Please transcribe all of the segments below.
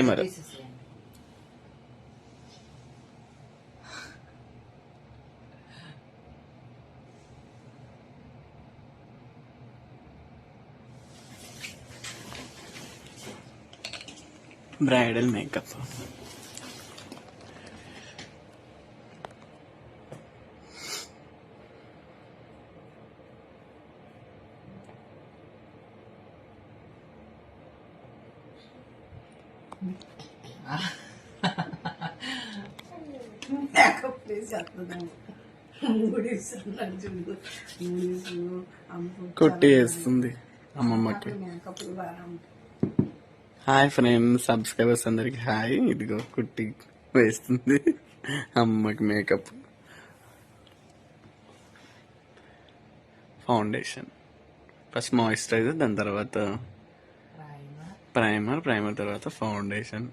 Primer తీసేసేయండి bridal makeup makeup place చేస్తుందండి మూడీస్ అన్నాడు చూడు మూడీస్ అమ్మ కొట్టి వేస్తుంది అమ్మమ్మకి. మేకప్ బాగా ఉంటాయి హాయ్ ఫ్రెండ్స్ సబ్స్క్రైబర్స్ అందరికి హాయ్. ఇదిగో కుట్టి వేస్తుంది అమ్మకి మేకప్. ఫౌండేషన్. ఫస్ట్ మాయిశ్చరైజర్ దాని తర్వాత ప్రైమర్ ప్రైమర్ తర్వాత ఫౌండేషన్.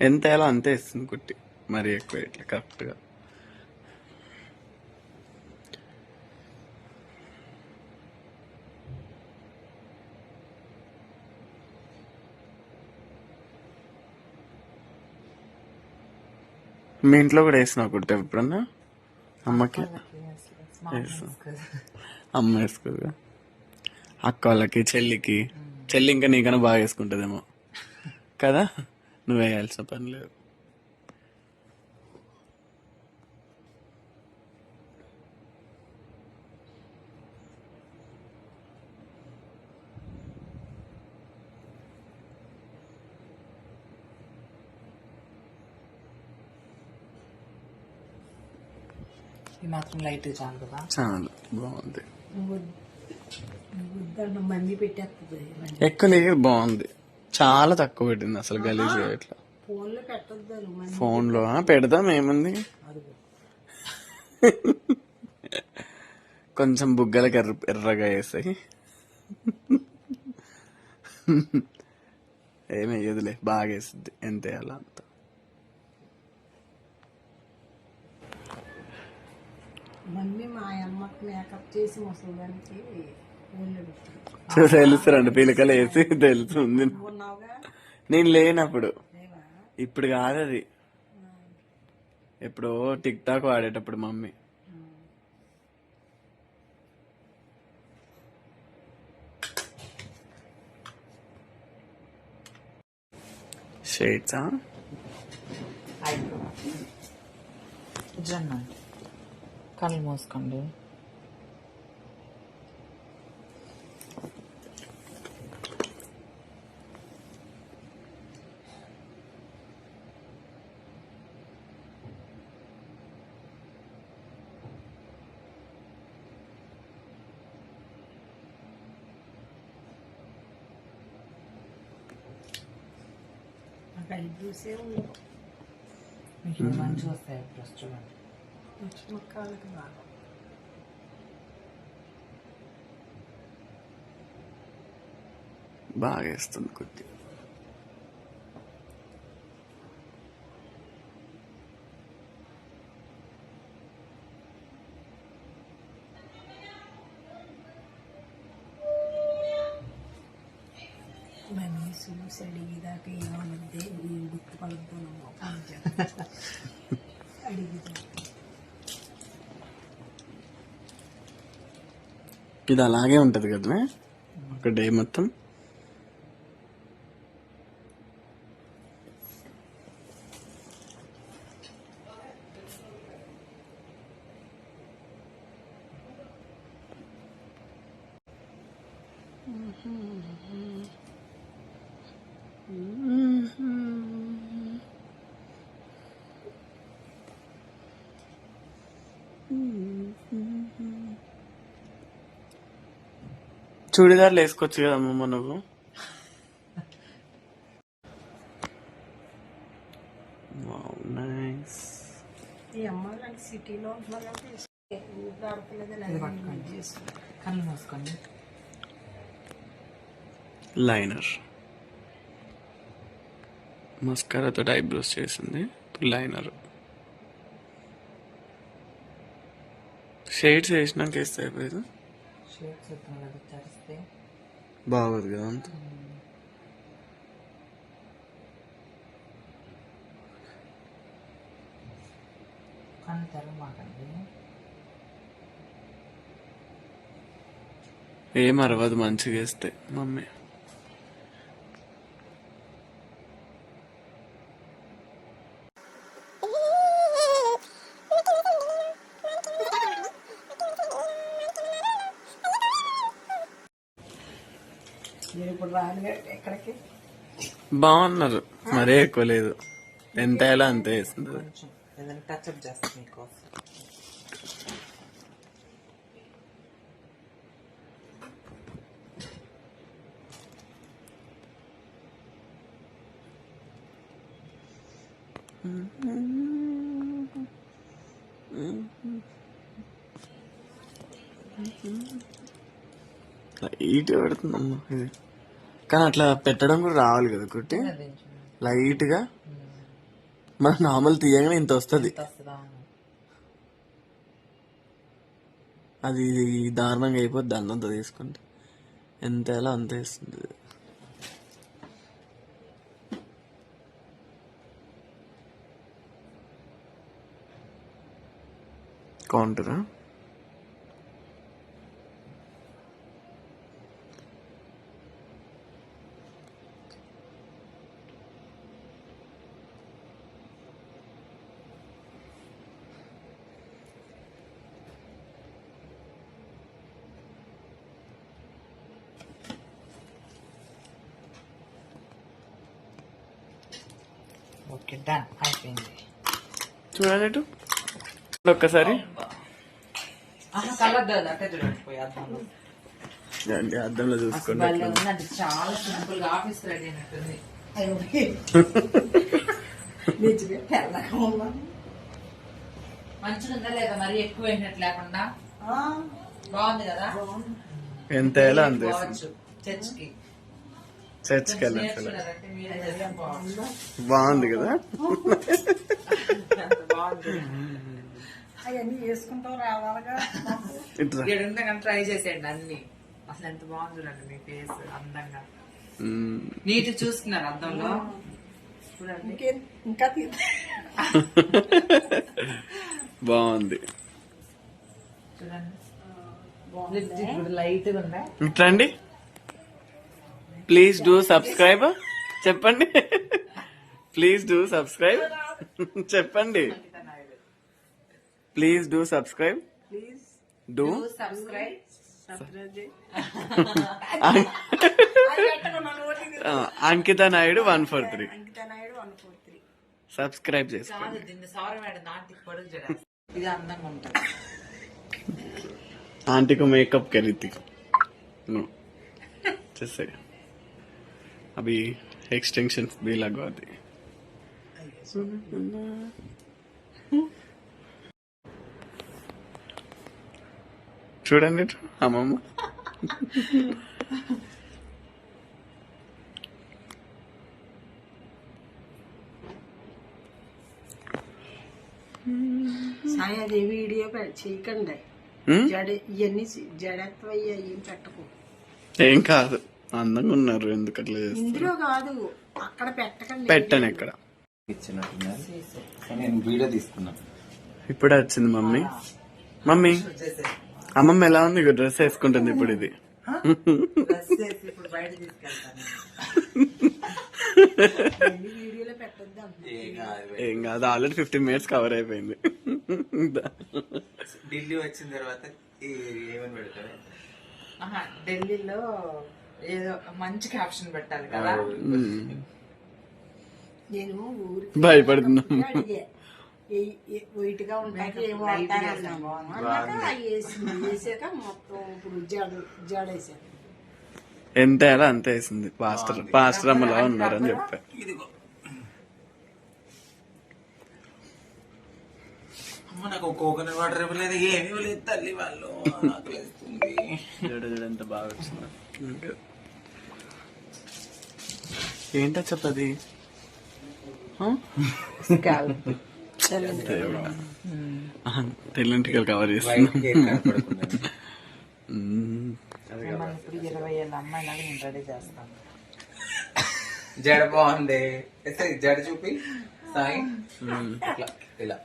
ఎంత వేయాలో అంతే ఇస్తుంది కుట్టి. మరి ఎక్కువ ఇట్లా కరెక్ట్గా. మీ ఇంట్లో కూడా వేసినావు కుట్టి ఎప్పుడన్నా? అమ్మకి. అమ్మ వేసుకోదుగా? అక్క వాళ్ళకి చెల్లికి. చెల్లి ఇంకా నీకన్నా బాగా వేసుకుంటుందేమో. కదా? నువ్వు వేయాల్సిన పని లేదు. మాత్రం లైట్ చాలు కదా? చాలా బాగుంది. మంది పెట్టేస్తుంది ఎక్కువ లేదు బాగుంది. చాలా తక్కువ పెట్టింది అసలు గలీజ్ ఇట్లా. ఫోన్లో ఆ, పెడదాం ఏముంది? కొంచెం బుగ్గలకి ఎర్ర ఎర్రగా వేసాయి. ఏమి వేయదులే బాగా వేస్తుంది ఎంత వేయాలో అంత. మమ్మీ మా అమ్మకి మేకప్ చేసి ముసలిదానికి ఫోన్లో పెట్టింది తెలుసు రెండు పిలకలు వేసి తెలుస్తుంది నేను లేనప్పుడు. ఇప్పుడు కాదు అది. ఎప్పుడో టిక్ టాక్ వాడేటప్పుడు మమ్మీ. షేడ్సా? జొన్న. కళ్ళు మూసుకోండి. ఉండవు మీకు మంచిగా వస్తాయి ఐబ్రోస్ చూడండి ముక్కలకి బాగా బాగా వేస్తుంది కొద్ది మమ్మీ చూసి అడిగేదాకా ఏమన్నది నేను గుర్తుపడతాను అడిగేదాకా. ఇది అలాగే ఉంటది కదా ఒక డే మొత్తం? చూడిదార్లు వేసుకోవచ్చు కదా అమ్మమ్మ నువ్వు? సిటీలో కళ్ళు మూసుకోండి. లైనర్ మస్కారాతో ఐబ్రోస్ చేసింది. లైనర్ షేడ్స్ వేసినాక వేస్తే అయిపోయింది. షేప్స్ తెరిస్తే బాగోదు కదా అంత కన్ను తెరమాకండి ఏం అరవదు మంచిగా వేస్తే మమ్మీ మీరు ఇప్పుడు రాను ఎక్కడికి? బాగున్నారు. మరీ ఎక్కువ లేదు. ఎంత ఎలా అంతే వేస్తుంది ఏదైనా టచ్అప్ చేస్తాను మీకోసం. లైట్ పెడుతుందమ్మా ఇది. కానీ అట్లా పెట్టడం కూడా రావాలి కదా కుట్టి. లైట్గా. మన నార్మల్ తీయగానే ఇంత వస్తుంది. అది దారుణంగా అయిపోద్ది అంతంత తీసుకుంటే. ఎంత ఎలా అంత వేస్తుంది. కౌంటరా? Okay done. అయిపోయింది. చూడండి ఇటు. ఒక్కసారి. కలర్ అట్టే చూడండి పోయి అద్దంలో. అండి అద్దంలో చూసుకోండి. చాలా సింపుల్గా ఆఫీస్ రెడీ అయినట్టుంది. మంచిగా ఉందా? లేదా మరి? ఎక్కువ అయినట్టు లేకుండా? బాగుంది కదా? ఎంత ఎలా చర్చ్కి. చర్చ్కి పోవచ్చు. బాగుంది కదా? అవన్నీ రావాలిగా. ట్రై చేసేయండి అన్ని. అసలు ఎంత బాగుంది చూడండి మీ ఫేస్ అందంగా. నీట్ చూసుకున్నారు అద్దంలో? చూడండి. ఇంకేం ఇంకా తీ- బాగుంది. చూడండి. లైట్ ఉందా? రండి ప్లీజ్ డూ సబ్స్క్రైబ్ చెప్పండి. ప్లీజ్ డూ సబ్స్క్రైబ్ చెప్పండి. Please do subscribe please do subscribe Ankita Naidu one four three subscribe చేసుకోండి. కాదు దీన్ని సౌర మేడం अभी एक्सटेंशन भी लगवा दी చూడండి ఇటు, అమ్మమ్మ సాయి అది వీడియో పె- చేయకండి హ్మ్? జడ ఇవన్నీ జడత్వ ఏం పెట్టకు ఏం కాదు అందంగా ఉన్నారు ఎందుకు అట్లా చేస్తారు ఇందులో కాదు అక్కడ పెట్టకండి. పెట్టను ఇక్కడ. ఇచ్చినట్టున్నారు. సో నేను వీడియో తీసుకున్నాను. ఇప్పుడే వచ్చింది మమ్మీ. మమ్మీ అమ్మమ్మ ఎలా ఉంది? డ్రెస్ వేసుకుంటుంది ఇప్పుడు ఇది. డ్రెస్ చేసి ఇప్పుడు బయట తీసుకెళ్తాను. ఇవన్నీ వీడియోలో పెట్టొద్దు అంటున్నాను. ఏం కాదు ఆల్రెడీ ఫిఫ్టీన్ మినిట్స్ కవర్ అయిపోయింది. ఢిల్లీ వచ్చిన తర్వాత ఢిల్లీలో ఏదో మంచి క్యాప్షన్ పెట్టాలి కదా. నేను ఊరికి భయపడుతున్నాం. అడిగే. వైట్గా ఉంటాయి ఏం వాడతాను అన్నాము. అన్నాక అవి వేసింది వేసాక మొత్తం ఇప్పుడు జడ జడేసాను. ఎంత ఎలా అంత వేసింది. పాస్టర్ పాస్టర్ అమ్మలా ఉన్నారని చెప్పా ఇదిగో. అమ్మ నాకు కోకోనట్ వాటర్ ఇవ్వలేదు ఏమి ఇవ్వలేదు తల్లి వాళ్ళు. చూడ ఎంత బాగా వచ్చింది. ఏంటో చెప్పది? తెల్లంటికలు కవర్ చేస్తున్నాం. జడ బాగుంది. ఎస్తే జడ చూపి. సాయి. ఇట్లా ఇలా.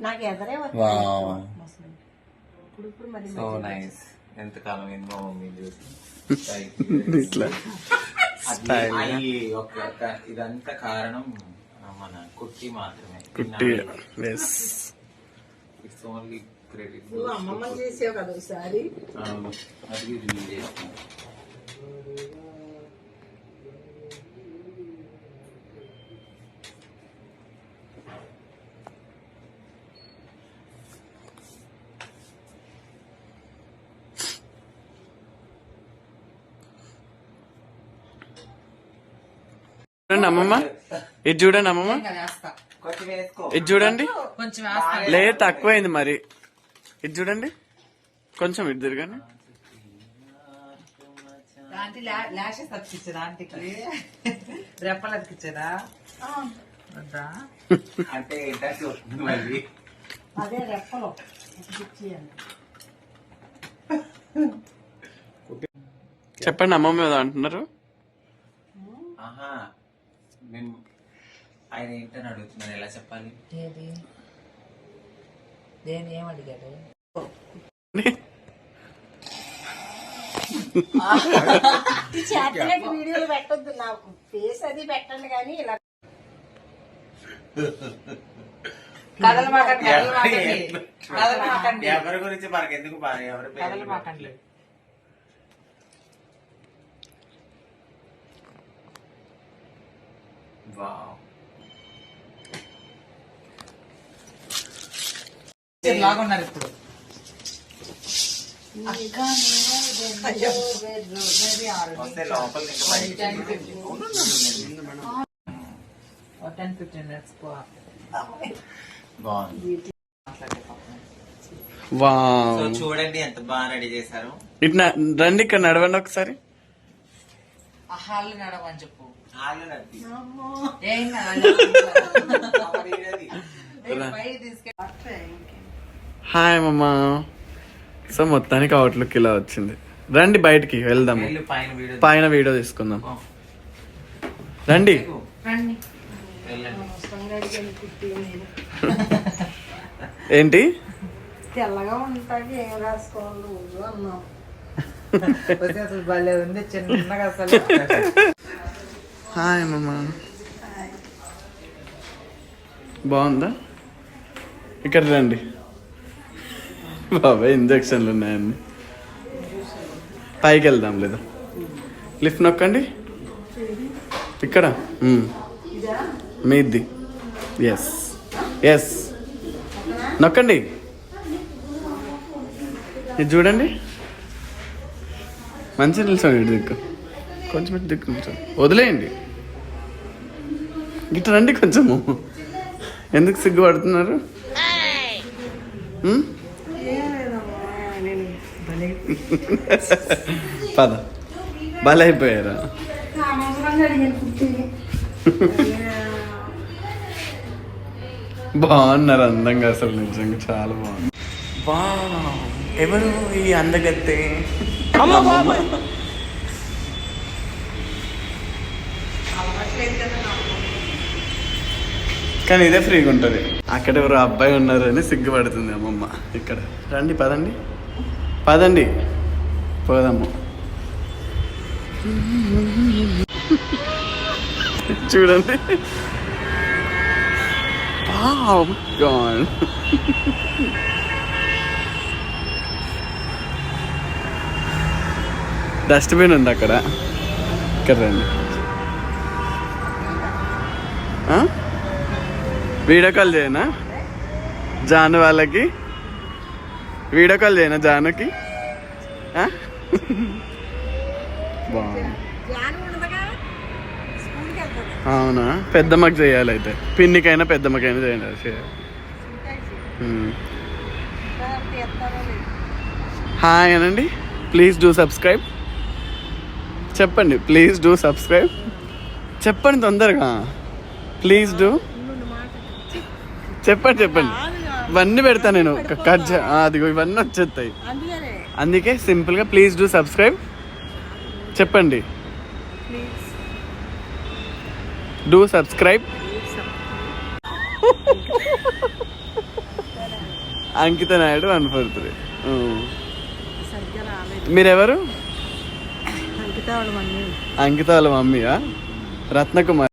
నాకు ఎదరే వావ్. ఇప్పుడు ఇప్పుడు మరి సో నైస్. ఎంత కాలం అయింది మా మమ్మీ చూసి ఇట్లా. ఇదంతా కారణం మన కుట్టి మాత్రమే. కుట్టి ఎస్ ఇట్స్ ఓన్లీ క్రెడిట్ అమ్మమ్మ చేసావు కదా ఒకసారి. అది చూడండి అమ్మమ్మ. ఇది చూడండి అమ్మమ్మ. ఇది చూడండి. లేదు తక్కువైంది మరి. ఇది చూడండి. కొంచెం ఇటు తిరగండి. చెప్పండి అమ్మమ్మ ఏదో అంటున్నారు. మేము ఆయన ఏంటని అడుగుతున్నాను ఎలా చెప్పాలి? ఏది? దేని ఏం అడిగాడు? ఈ చేతనట్టు వీడియోలు పెట్టొద్దు నా ఫేస్ అది పెట్టండి కానీ ఇలా ఎవరి గురించి మనకి ఎందుకు బాగా ఎవరి పేరు లాగున్నారు ఇప్పుడు వస్తే లోపల ఇంకా బయటికి టెన్ ఫిఫ్టీన్ మినిట్స్ బాగుంది చూడండి ఎంత బాగా రెడీ చేశారు ఇట్లా రండి ఇక్కడ నడవండి ఒకసారి హాల్ నడవని చెప్పు హాయ్ మమ్మ సో మొత్తానికి అవుట్లుక్ ఇలా వచ్చింది. రండి బయటికి వెళ్దాము. పైన వీడియో పైన వీడియో తీసుకుందాం. రండి. ఏంటి? తెల్లగా ఉంటాకి ఏం రాసుకోవాలి నువ్వు అన్నావు వస్తే అసలు భలే ఉంది చిన్నగా అసలు. హాయ్ మమ్మ బాగుందా? ఇక్కడ రండి. బాబాయ్ ఇంజక్షన్లు ఉన్నాయండి పైకి వెళ్దాం లేదా? లిఫ్ట్ నొక్కండి. ఇక్కడ? మీద్ది మీది. ఎస్ ఎస్ నొక్కండి. ఇది చూడండి. మంచి నిల్చోండి ఇటు దిక్కు. కొంచెం దిక్కు నిల్చోండి వదిలేయండి. ఇటు రండి కొంచెము. ఎందుకు సిగ్గుపడుతున్నారు? పద. బలైపోయారా? బాగున్నారు అందంగా అసలు నిజంగా చాలా బాగుంది ఎవరు ఈ అందగత్తే? కానీ ఇదే ఫ్రీగా ఉంటుంది. అక్కడ ఎవరు అబ్బాయి ఉన్నారని సిగ్గుపడుతుంది అమ్మమ్మ. ఇక్కడ. రండి పదండి. పదండి. పోదాము. చూడండి. Wow, డస్ట్బిన్ ఉంది అక్కడ ఇక్కడ రండి. వీడియో కాల్ చేయనా? జాను వాళ్ళకి? వీడియో కాల్ చేయనా జానుకి? బాగుంది. అవునా? పెద్దమ్మకి చేయాలి అయితే. పిన్నికైనా పెద్దమ్మకైనా చేయాలి. హాయ్ అనండి. Please do subscribe. చెప్పండి. Please do subscribe. చెప్పండి తొందరగా. ప్లీజ్ డూ చెప్పండి చెప్పండి. ఇవన్నీ పెడతా నేను. కట్ అదిగో ఇవన్నీ వచ్చేస్తాయి. అందుకే సింపుల్గా ప్లీజ్ డూ సబ్స్క్రైబ్ చెప్పండి. Do subscribe Ankita Naidu one four three. మీరెవరు? అంకిత వాళ్ళ మమ్మీయా? రత్నకుమార్.